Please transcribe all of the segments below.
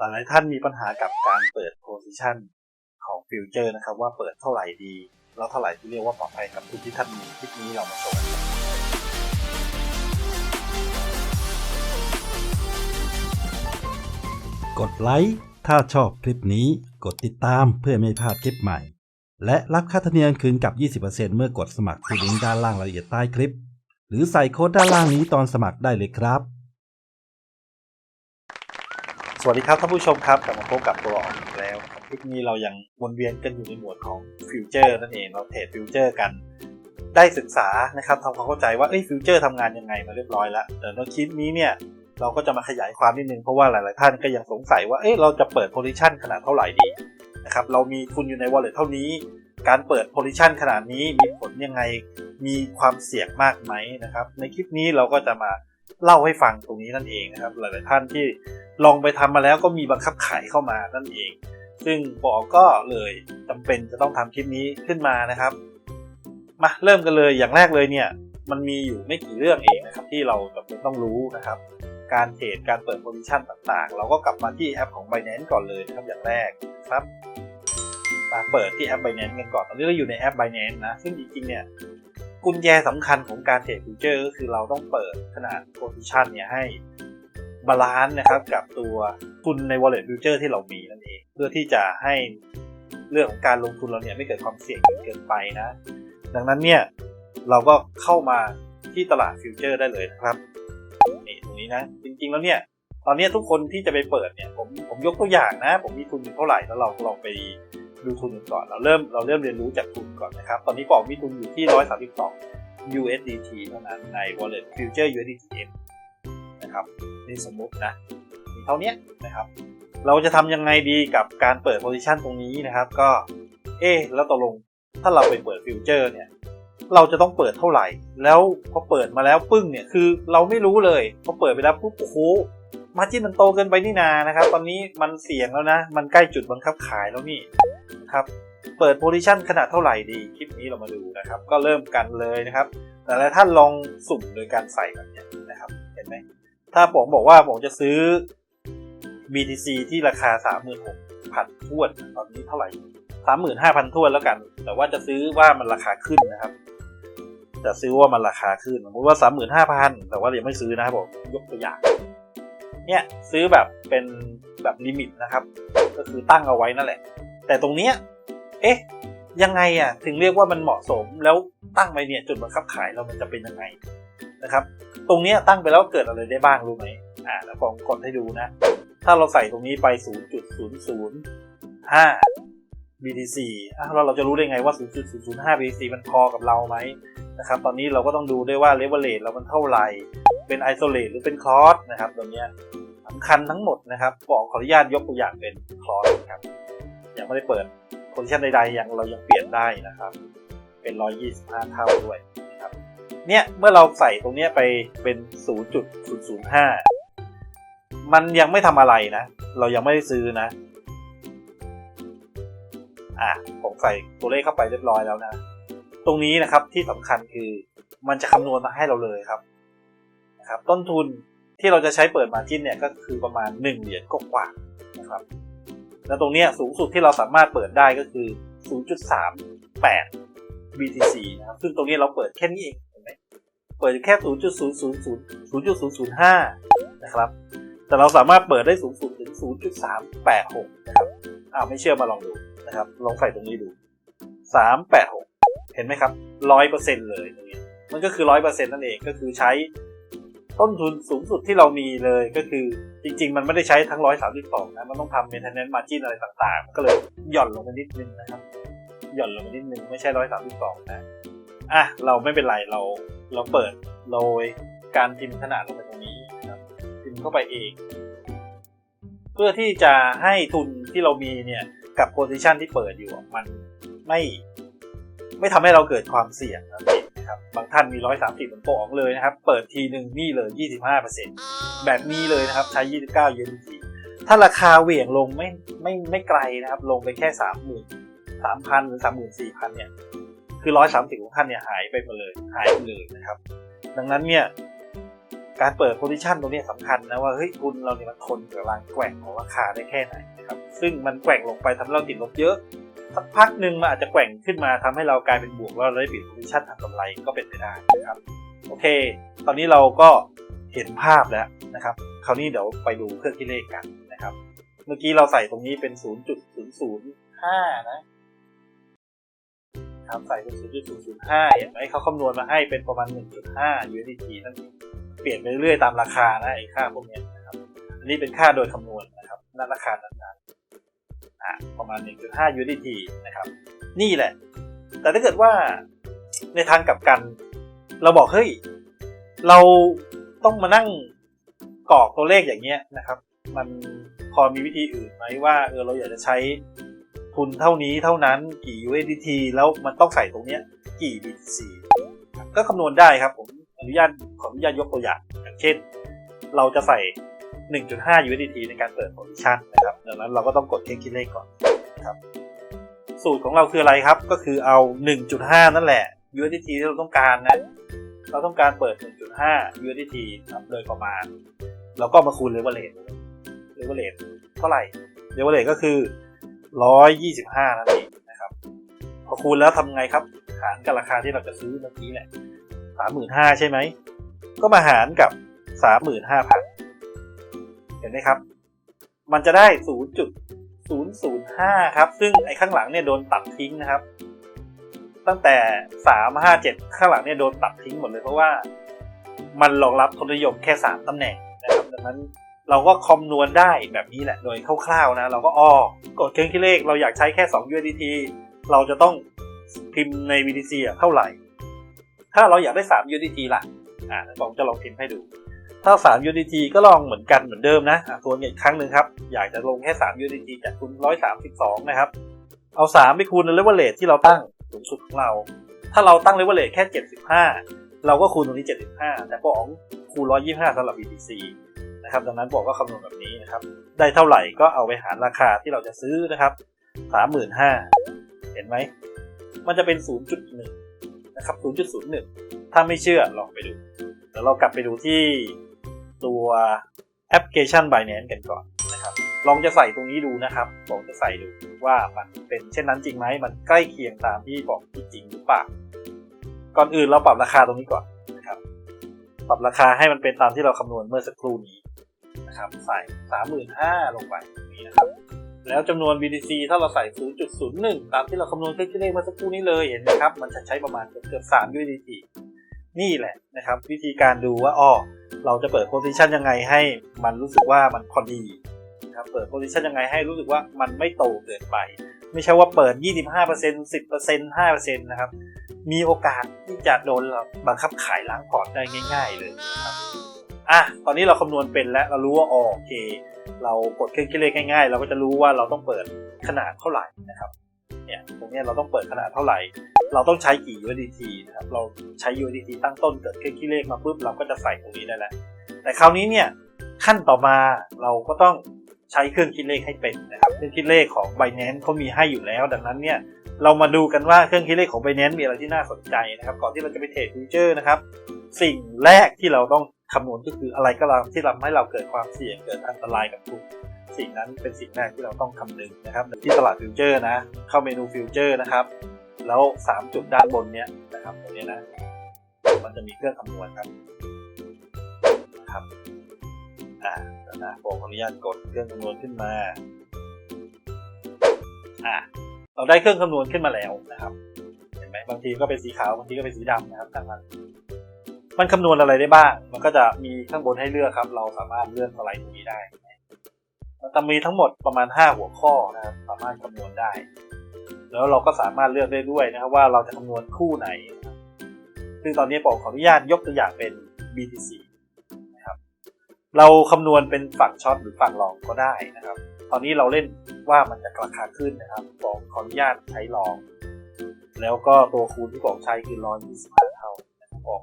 หลายๆท่านมีปัญหากับการเปิดโพซิชันของฟิวเจอร์นะครับ ว่าเปิดเท่าไหร่ดี แล้วเท่าไหร่ที่เรียกว่าปลอดภัยกับทุนที่ท่านมีคลิปนี้เรามาชว์กันกดไลค์ถ้าชอบคลิปนี้กดติดตามเพื่อไม่พลาดคลิปใหม่ และรับค่าธรรมเนียมคืนกับ 20%เมื่อกดสมัครที่ลิงก์ด้านล่างรายละเอียดใต้คลิป หรือใส่โค้ดด้านล่างนี้ตอนสมัครได้เลยครับ สวัสดีครับท่านผู้ชมครับกลับมาพบกับตัวออกอีกแล้วคลิปนี้เรายังวนเวียนกันอยู่ในหมวดของฟิวเจอร์นั่นเองเราเทรดฟิวเจอร์กัน ได้ศึกษานะครับทำความเข้าใจว่าเอ้ยฟิวเจอร์ทำงานยังไงมาเรียบร้อยแล้วแต่ในคลิปนี้เนี่ยเราก็จะมาขยายความนิดนึงเพราะว่าหลาย ๆ ท่านก็ยังสงสัยว่าเอ้ยเราจะเปิดโพซิชันขนาดเท่าไหร่ดีนะครับเรามีทุนอยู่ใน wallet เท่านี้ การเปิดโพซิชันขนาดนี้มีผลยังไงมีความเสี่ยงมากไหมนะครับในคลิปนี้เราก็จะมา เล่าให้ฟังตรงนี้นั่นเองนะครับ หลาย ๆ ท่านที่ลองไปทำมาแล้วก็มีบังคับขายเข้ามานั่นเอง ซึ่งบอกก็เลยจำเป็นจะต้องทำคลิปนี้ขึ้นมานะครับมาเริ่มกันเลยอย่างแรกเลยเนี่ยมันมีอยู่ไม่กี่เรื่องเองนะครับที่เราจำเป็นต้องรู้นะครับ การเทรดการเปิดโพซิชันต่างๆ เราก็กลับมาที่แอปของ Binance ก่อนเลยนะครับอย่างแรกครับมาเปิดที่แอป Binance กันก่อนตอนนี้เราอยู่ในแอป Binance นะซึ่งจริงๆเนี่ย กุญแจสำคัญของการเทรดฟิวเจอร์ก็คือเราต้องเปิดขนาดโพซิชันเนี่ยให้บาลานซ์นะครับกับตัวทุนใน wallet future ที่เรามีนั่นเอง เพื่อที่จะให้เรื่องของการลงทุนเราเนี่ยไม่เกิดความเสี่ยงเกินไปนะ ดังนั้นเนี่ยเราก็เข้ามาที่ตลาดฟิวเจอร์ได้เลยนะครับนี่ตรงนี้นะ จริงๆแล้วเนี่ยตอนนี้ทุกคนที่จะไปเปิดเนี่ยผมผมยกตัวอย่างนะ ผมมีทุนอยู่เท่าไหร่แล้วเราลองไป ดูทุนก่อนเราเริ่มเราเริ่มเรียนรู้จากทุนก่อนนะครับ ตอนนี้บอกมีทุนอยู่ที่ 132 USDT เท่านั้นใน wallet future USDT นะครับนี่สมมุตินะมีเท่านี้นะครับ เราจะทำยังไงดีกับการเปิดโพซิชันตรงนี้นะครับ ก็ เอ๊แล้วตกลงถ้าเราไปเปิดฟิวเจอร์เนี่ยเราจะต้องเปิดเท่าไหร่ แล้วพอเปิดมาแล้วปึ้งเนี่ยคือเราไม่รู้เลยพอเปิดไปแล้วปุ๊บโอ้โห มาจิ้นมันโตเกินไปนี่นานะครับ ตอนนี้มันเสี่ยงแล้วนะ มันใกล้จุดบังคับขายแล้วนี่ครับ เปิดโพซิชันขนาดเท่าไหร่ดี คลิปนี้เรามาดูนะครับ ก็เริ่มกันเลยนะครับ แต่ละท่านลองสุ่มโดยการใส่แบบนี้นะครับ เห็นไหม ถ้าผมบอกว่าผมจะซื้อ BTC ที่ราคา 36,000ทวน ตอนนี้เท่าไหร่ 35,000ทวนแล้วกัน แต่ว่าจะซื้อว่ามันราคาขึ้นนะครับจะซื้อว่ามันราคาขึ้นสมมติว่า 35,000 แต่ว่ายังไม่ซื้อนะครับผม ยกตัวอย่าง เนี่ยซื้อแบบเป็นแบบลิมิตนะครับ ก็คือตั้งเอาไว้นั่นแหละ แต่ตรงเนี้ยเอ๊ะยังไงอะถึงเรียกว่ามันเหมาะสมแล้วตั้งไปเนี่ยจุดบังคับขายเรามันจะเป็นยังไงนะครับ ตรงเนี้ยตั้งไปแล้วเกิดอะไรได้บ้างรู้ไหมอ่าแล้วผมกดให้ดูนะ ถ้าเราใส่ตรงนี้ไป 0.005 BTC อะแล้วเราจะรู้ได้ไงว่า 0.005 BTC มันพอกับเราไหมนะครับ ตอนนี้เราก็ต้องดูด้วยว่า leverage เรามันเท่าไหร่ เป็น isolate หรือเป็น cross นะครับตรงเนี้ย คัญทั้งหมดนะครับบอกขออนุญาตยกตัวอย่างเป็น cross ครับยังไม่ได้เปิด position ใดๆยังเรายังเปลี่ยนได้นะครับ เป็น 125 เท่าด้วยนะครับเนี่ยเมื่อเราใส่ตรงเนี้ยไปเป็น 0.005 มันยังไม่ทำอะไรนะ เรายังไม่ได้ซื้อนะอะผมใส่ตัวเลขเข้าไปเรียบร้อยแล้วนะ ตรงนี้นะครับที่สำคัญคือมันจะคำนวณมาให้เราเลยครับนะครับ ต้นทุน ที่เราจะใช้เปิดมาจิ้นเนี่ยก็คือประมาณ 1 เหรียญกว่านะครับ แล้วตรงนี้สูงสุดที่เราสามารถเปิดได้ก็คือ 0.38 BTC นะครับ ซึ่งตรงนี้เราเปิดแค่นี้เองเห็นไหมเปิดแค่ 0.000 0.005 นะครับ แต่เราสามารถเปิดได้สูงสุดถึง 0.386 นะครับอ้าวไม่เชื่อมาลองดูนะครับ ลองใส่ตรงนี้ดู 386 เห็นไหมครับ 100%เลยตรงนี้มันก็คือ 100%นั่นเองก็คือใช้ ต้นทุนสูงสุดที่เรามีเลยก็คือจริง ๆ มันไม่ได้ใช้ทั้ง 132 นะ มันต้องทำ maintenance margin อะไรต่างๆ ก็เลยหย่อนลงมานิดนึงนะครับ หย่อนลงมานิดนึงไม่ใช่ 132 นะ อะ เราไม่เป็นไร เราเราเปิดโดยการพิมพ์ขนาดลงไปตรงนี้นะครับพิมพ์เข้าไปเอง เพื่อที่จะให้ทุนที่เรามีเนี่ยกับโพซิชันที่เปิดอยู่มันไม่ ไม่ทำให้เราเกิดความเสี่ยงนั่นเอง นะครับ บางท่านมี 130เหมือนโปะออกเลยนะครับ เปิดทีหนึ่งนี่เลย 25%แบบนี้เลยนะครับ ใช้ 29 USDT ถ้าราคาเหวี่ยงลงไม่ไม่ไม่ไกลนะครับ ลงไปแค่ 30,000 3,000 หรือ 34,000 เนี่ย คือ 130 ของท่านเนี่ยหายไปหมดเลย หายไปเลยนะครับ ดังนั้นเนี่ยการเปิดโพซิชันตรงนี้สำคัญนะว่าเฮ้ยทุนเราเนี่ยมันทนกับแรงแกว่งของราคาได้แค่ไหนนะครับซึ่งมันแกว่งลงไปทำให้เราติดลบเยอะ สักพักหนึ่งมันอาจจะแกว่งขึ้นมาทำให้เรากลายเป็นบวกแล้วเราได้ปิดโพซิชันทำกำไรก็เป็นไปได้นะครับโอเค ตอนนี้เราก็เห็นภาพแล้วนะครับ คราวนี้เดี๋ยวไปดูเครื่องคิดเลขกันนะครับ เมื่อกี้เราใส่ตรงนี้เป็น 0.005 นะครับใส่เป็น 0.005เห็นไหมเขาคำนวณมาให้เป็นประมาณ 1.5 USDT นั่นเปลี่ยนไปเรื่อยๆตามราคานะไอ้ค่าพวกเนี้ยนะครับ อันนี้เป็นค่าโดยคำนวณนะครับณราคานั้นะประมาณ 1.5 USDT นะครับ นี่แหละ แต่ถ้าเกิดว่าในทางกลับกัน เราบอกเฮ้ย เราต้องมานั่งกรอกตัวเลขอย่างเงี้ยนะครับ มันพอมีวิธีอื่นไหมว่าเออเราอยากจะใช้ทุนเท่านี้เท่านั้นกี่ USDT แล้วมันต้องใส่ตรงเนี้ยกี่ BTC ก็คำนวณได้ครับผมอนุญาตขออนุญาตยกตัวอย่างอย่างเช่น เราจะใส่ 1.5 USDT ในการเปิด position นะ ดังนั้นเราก็ต้องกดเครื่องคิดเลขก่อนนะครับ สูตรของเราคืออะไรครับ ก็คือเอา 1.5 นั่นแหละ USDT ที่เราต้องการนะ เราต้องการเปิด 1.5 USDT ครับโดยประมาณ แล้วก็มาคูณ leverage leverage เท่าไหร่ leverage ก็คือ 125 นั่นเองนะครับ พอคูณแล้วทำไงครับ หารกับราคาที่เราจะซื้อเมื่อกี้แหละ35,000ใช่ไหม ก็มาหารกับ 35,000 เห็นไหมครับ มันจะได้ 0.005 ครับ ซึ่งไอ้ข้างหลังเนี่ยโดนตัดทิ้งนะครับ ตั้งแต่ 357 ข้างหลังเนี่ยโดนตัดทิ้งหมดเลยเพราะว่า มันรองรับทุนนิยมแค่ 3 ตำแหน่งนะครับ ดังนั้นเราก็คำนวณได้แบบนี้แหละ โดยคร่าวๆนะ เราก็อ้อกดเครื่องคิดเลข เราอยากใช้แค่ 2 USDT เราจะต้องพิมพ์ใน BTC อะเท่าไหร่ ถ้าเราอยากได้ 3 USDT ล่ะ อ่าผมจะลองพิมพ์ให้ดู ถ้า3 USDT ก็ลองเหมือนกันเหมือนเดิมนะอะทวนอีกครั้งหนึ่งครับ อยากจะลงแค่3 USDT จากทุน132 นะครับ เอา 3 ไปคูณเลเวลเลทที่เราตั้งสูงสุดของเรา ถ้าเราตั้งเลเวลเลทแค่ 75 เราก็คูณตรงนี้ 75 แต่ป๋องคูณ 125สำหรับ BTC นะครับดังนั้นบอกก็คำนวณแบบนี้นะครับ ได้เท่าไหร่ก็เอาไปหารราคาที่เราจะซื้อนะครับ 35,000 เห็นไหม มันจะเป็น 0.1 นะครับ 0.01 ถ้าไม่เชื่อลองไปดูเดี๋ยวเรากลับไปดูที่ ตัวแอปพลิเคชัน Binance กันก่อนนะครับ ลองจะใส่ตรงนี้ดูนะครับ ลองจะใส่ดูว่ามันเป็นเช่นนั้นจริงไหม มันใกล้เคียงตามที่บอกที่จริงหรือเปล่า ก่อนอื่นเราปรับราคาตรงนี้ก่อนนะครับ ปรับราคาให้มันเป็นตามที่เราคำนวณเมื่อสักครู่นี้นะครับ ใส่35,000ลงไปตรงนี้นะครับ แล้วจำนวน BTC ถ้าเราใส่ 0.01 ตามที่เราคำนวณเครื่องคิดเลขเมื่อสักครู่นี้เลย เห็นไหมครับ มันจะใช้ประมาณเกือบๆ3 USDT นี่แหละนะครับ วิธีการดูว่าอ้อเราจะเปิดโพซิชันยังไงให้มันรู้สึกว่ามันพอดีนะครับเปิดโพซิชันยังไงให้รู้สึกว่ามันไม่โตเกินไป ไม่ใช่ว่าเปิด 25% 10% 5%นะครับ มีโอกาสที่จะโดนบังคับขายล้างพอร์ตได้ง่าย ๆ เลยนะครับอะตอนนี้เราคำนวณเป็นแล้วเรารู้ว่าโอเค เรากดเครื่องคิดเลขง่ายๆ เราก็จะรู้ว่าเราต้องเปิดขนาดเท่าไหร่นะครับเนี่ยตรงนี้เราต้องเปิดขนาดเท่าไหร่ เราต้องใช้ กี่ USDT นะครับ เราใช้ USDT ตั้งต้นเกิดเครื่องคิดเลขมาปุ๊บเราก็จะใส่ตรงนี้ได้แล้ว แต่คราวนี้เนี่ยขั้นต่อมาเราก็ต้องใช้เครื่องคิดเลขให้เป็นนะครับเครื่องคิดเลขของ Binance เขามีให้อยู่แล้ว ดังนั้นเนี่ยเรามาดูกันว่าเครื่องคิดเลขของ Binance มีอะไรที่น่าสนใจนะครับ ก่อนที่เราจะไปเทรดฟิวเจอร์นะครับ สิ่งแรกที่เราต้องคำนวณก็คืออะไรก็ตามที่ทำให้เราเกิดความเสี่ยงเกิดอันตรายกับทุนสิ่งนั้นเป็นสิ่งแรกที่เราต้องคำนึงนะครับที่ตลาดฟิวเจอร์นะ เข้าเมนูฟิวเจอร์นะครับ แล้ว 3 จุดด้านบนเนี้ยนะครับตรงนี้นะมันจะมีเครื่องคำนวณครับครับอ่านะผมขออนุญาตกดเครื่องคำนวณขึ้นมาอ่าเราได้เครื่องคำนวณขึ้นมาแล้วนะครับเห็นไหมบางทีก็เป็นสีขาวบางทีก็เป็นสีดำนะครับตามนั้นมันคำนวณอะไรได้บ้าง มันก็จะมีข้างบนให้เลือกครับ เราสามารถเลื่อนสไลด์ตรงนี้ได้มันจะมีทั้งหมดประมาณ 5 หัวข้อนะครับ สามารถคำนวณได้ แล้วเราก็สามารถเลือกได้ด้วยนะครับว่าเราจะคำนวณคู่ไหน ซึ่งตอนนี้ผมขออนุญาตยกตัวอย่างเป็น BTC นะครับ เราคำนวณเป็นฝั่งช็อตหรือฝั่งลองก็ได้นะครับ ตอนนี้เราเล่นว่ามันจะราคาขึ้นนะครับผมขออนุญาตใช้ลอง แล้วก็ตัวคูณที่ผมใช้คือ125เท่านะครับ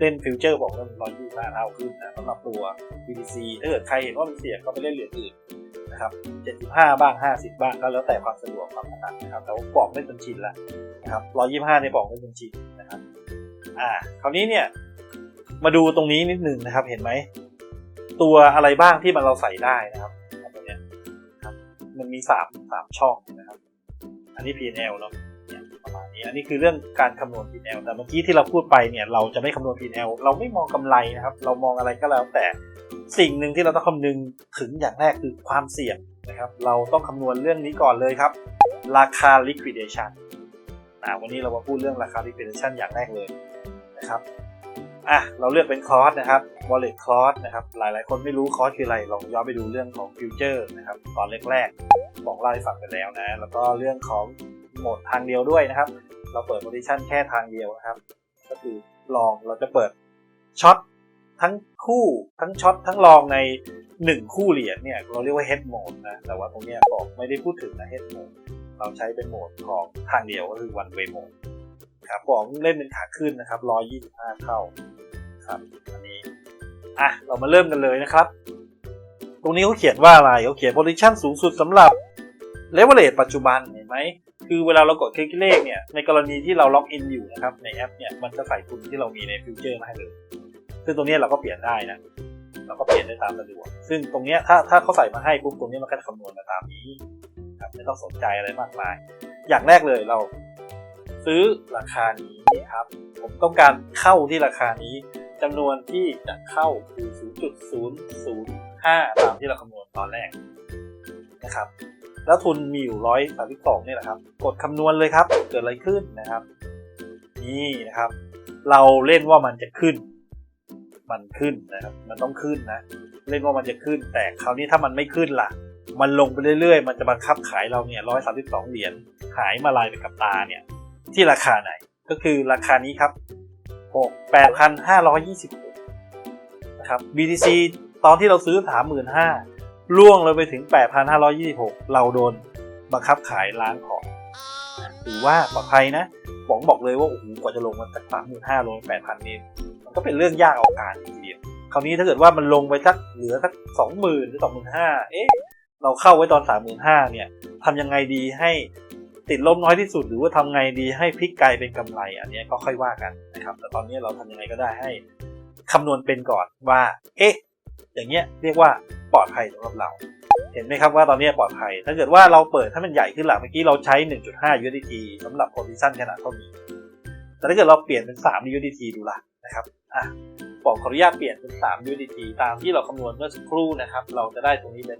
เล่นฟิวเจอร์บอกเล่น125เท่าขึ้นนะสำหรับตัว BTC ถ้าเกิดใครเห็นว่ามันเสี่ยงก็ไปเล่นเหรียญอื่นนะครับ75บ้าง50บ้างก็แล้วแต่ความสะดวกความถนัดนะครับแต่ว่าบอกไม่เป็นชิ้นละนะครับ125ในบอกไม่เป็นชิ้นนะครับอ่าคราวนี้เนี่ยมาดูตรงนี้นิดหนึ่งนะครับเห็นไหมตัวอะไรบ้างที่มันเราใส่ได้นะครับตรงเนี้ยครับมันมีสามสามช่องนะครับ อันนี้ P&L เนาะ นี่ยประมาณนี้อันนี้คือเรื่องการคำนวณ P&L แต่เมื่อกี้ที่เราพูดไปเนี่ยเราจะไม่คำนวณ P&L เราไม่มองกำไรนะครับ เรามองอะไรก็แล้วแต่สิ่งหนึ่งที่เราต้องคำนึงถึงอย่างแรกคือความเสี่ยงนะครับ เราต้องคำนวณเรื่องนี้ก่อนเลยครับ ราคา liquidation อ่าวันนี้เรามาพูดเรื่องราคา liquidation อย่างแรกเลยนะครับอะเราเลือกเป็นคอร์สนะครับ wallet cross นะครับ หลายๆ คนไม่รู้คอร์สคืออะไร ลองย้อนไปดูเรื่องของฟิวเจอร์นะครับ ตอนแรกๆ บอกเล่าให้ฟังไปแล้วนะ แล้วก็เรื่องของโหมดทางเดียวด้วยนะครับ เราเปิด position แค่ทางเดียวนะครับ ก็คือลองเราจะเปิดช็อตทั้งคู่ทั้งช็อตทั้งลองใน 1 คู่เหรียญเนี่ยเราเรียกว่า head mode นะ แต่ว่าตรงนี้บอกไม่ได้พูดถึงนะ head mode เราใช้เป็นโหมดของทางเดียวก็คือ one way mode ครับบอกเล่นเป็นขาขึ้นนะครับ125 เท่าครับอันนี้อะเรามาเริ่มกันเลยนะครับ ตรงนี้เขาเขียนว่าอะไรเขาเขียน position สูงสุดสำหรับ leverage ปัจจุบันเห็นไหม คือเวลาเรากดคลิกเลขเนี่ย ในกรณีที่เราล็อกอินอยู่นะครับ ในแอปเนี่ย มันจะใส่ทุนที่เรามีในฟิวเจอร์มาให้เลย ซึ่งตรงนี้เราก็เปลี่ยนได้นะ เราก็เปลี่ยนได้ตามสะดวก ซึ่งตรงเนี้ยถ้าถ้าเขาใส่มาให้ปุ๊บตรงนี้มันก็จะคำนวณมาตามนี้ครับไม่ต้องสนใจอะไรมากมาย อย่างแรกเลยเรา ซื้อราคานี้ครับ ผมต้องการเข้าที่ราคานี้จำนวนที่จะเข้าคือ 0.005 ตามที่เราคำนวณตอนแรกนะครับ แล้วทุนมีอยู่ร้อยสามสิบสองนี่แหละครับ กดคำนวณเลยครับ เกิดอะไรขึ้นนะครับ นี่นะครับ เราเล่นว่ามันจะขึ้น มันขึ้นนะครับ มันต้องขึ้นนะ เล่นว่ามันจะขึ้น แต่คราวนี้ถ้ามันไม่ขึ้นล่ะ มันลงไปเรื่อยๆ มันจะบังคับขายเราเนี่ยร้อยสามสิบสองเหรียญหายมาลายไปกับตาเนี่ย ที่ราคาไหน ก็คือราคานี้ครับหกแปดพันห้าร้อยยี่สิบนะครับ BTC ตอนที่เราซื้อสามหมื่นห้า ล่วงเลยไปถึงแปดพันห้าร้อยี่สิบหกเราโดนบังคับขายล้างของถือว่าปลอดภัยนะบอกบอกเลยว่าโอ้โหกว่าจะลงมาจากสามหมื่นห้าลงแปดพันนี่มันก็เป็นเรื่องยากเอาการทีเดียวคราวนี้ถ้าเกิดว่ามันลงไปสักเหลือสักสองหมื่นหรือสองหมื่นห้าเอ๊ะเราเข้าไว้ตอนสามหมื่นห้าเนี่ยทำยังไงดีให้ติดลบน้อยที่สุด หรือว่าทำไงดีให้พลิกกลายเป็นกำไร อันนี้ก็ค่อยว่ากันนะครับ แต่ตอนนี้เราทำยังไงก็ได้ให้คำนวณเป็นก่อนว่า เอ๊ะ อย่างเงี้ยเรียกว่าปลอดภัยสำหรับเรา เห็นไหมครับว่าตอนนี้ปลอดภัย ถ้าเกิดว่าเราเปิดถ้ามันใหญ่ขึ้นหลังเมื่อกี้เราใช้ 1.5 USDT สำหรับ position ขนาดเท่านี้ แต่ถ้าเกิดเราเปลี่ยนเป็น 3 USDT ดูล่ะนะครับอะผมขออนุญาตเปลี่ยนเป็น 3 USDT ตามที่เราคำนวณเมื่อสักครู่นะครับ เราจะได้ตรงนี้เป็น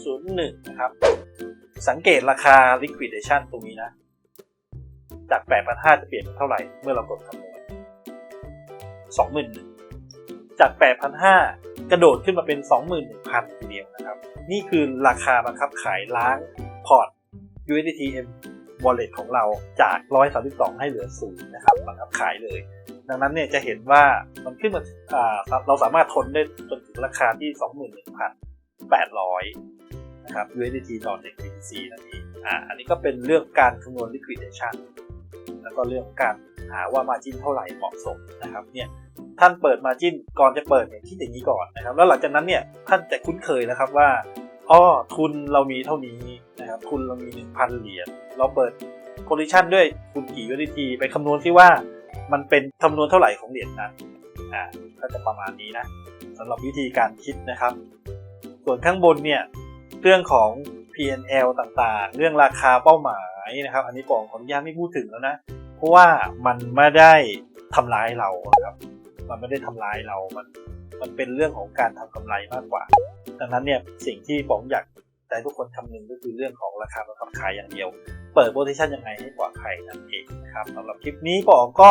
0.001 นะครับ สังเกตราคา liquidation ตรงนี้นะ จาก 8,500 จะเปลี่ยนเป็นเท่าไหร่ เมื่อเรากดคำนวณ21,000 จาก 8,500 กระโดดขึ้นมาเป็น 21,000ทีเดียวนะครับ นี่คือราคาบังคับขายล้างพอร์ต USDT M wallet ของเราจาก 132 ให้เหลือศูนย์นะครับบังคับขายเลย ดังนั้นเนี่ยจะเห็นว่ามันขึ้นมาเราสามารถทนได้จนถึงราคาที่ 21,800 นะครับ USDT ต่อ 1 BTC นั่นเองอ่าอันนี้ก็เป็นเรื่องการคำนวณ liquidation แล้วก็เรื่องการหาว่า margin เท่าไหร่เหมาะสมนะครับเนี่ย ท่านเปิด margin ก่อนจะเปิดเนี่ยคิดอย่างนี้ก่อนนะครับ แล้วหลังจากนั้นเนี่ยท่านจะคุ้นเคยนะครับว่าอ้อทุนเรามีเท่านี้นะครับทุนเรามี 1,000 เหรียญเราเปิด position ด้วยทุนกี่ USDT ไปคำนวณที่ว่ามันเป็นคำนวณเท่าไหร่ของเหรียญนั้นอ่าก็จะประมาณนี้นะสำหรับวิธีการคิดนะครับ ส่วนข้างบนเนี่ยเรื่องของ PNL ต่างๆ เรื่องราคาเป้าหมายนะครับ อันนี้ปองขออนุญาตไม่พูดถึงแล้วนะ เพราะว่ามันไม่ได้ทำร้ายเราครับ มันไม่ได้ทำร้ายเรา มัน มันเป็นเรื่องของการทำกำไรมากกว่า ดังนั้นเนี่ยสิ่งที่ผมอยากให้ทุกคนคำนึงก็คือเรื่องของราคาบังคับขายอย่างเดียว เปิดโพซิชันยังไงให้ปลอดภัยนั่นเองนะครับสำหรับคลิปนี้ผมก็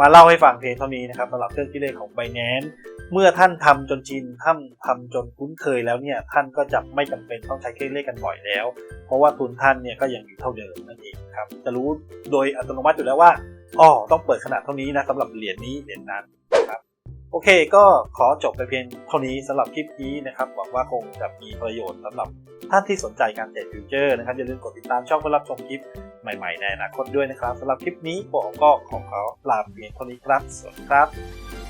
มาเล่าให้ฟังเพียงเท่านี้นะครับสำหรับเครื่องคิดเลขของ Binance เมื่อท่านทำจนชินท่านทำจนคุ้นเคยแล้วเนี่ยท่านก็จะไม่จำเป็นต้องใช้เครื่องเลขกันบ่อยแล้ว เพราะว่าทุนท่านเนี่ยก็ยังอยู่เท่าเดิมนั่นเองครับจะรู้โดยอัตโนมัติอยู่แล้วว่า อ๋อต้องเปิดขนาดเท่านี้นะสำหรับเหรียญนี้เหรียญนั้นนะครับโอเคก็ขอจบไปเพียงเท่านี้สำหรับคลิปนี้นะครับหวังว่าคงจะมีประโยชน์สำหรับท่านที่สนใจการเทรดฟิวเจอร์นะครับอย่าลืมกดติดตามช่องเพื่อรับชมคลิปใหม่ๆในอนาคตด้วยนะครับสำหรับคลิปนี้ผมก็ขอขอลาเพียงเท่านี้ครับสวัสดีครับ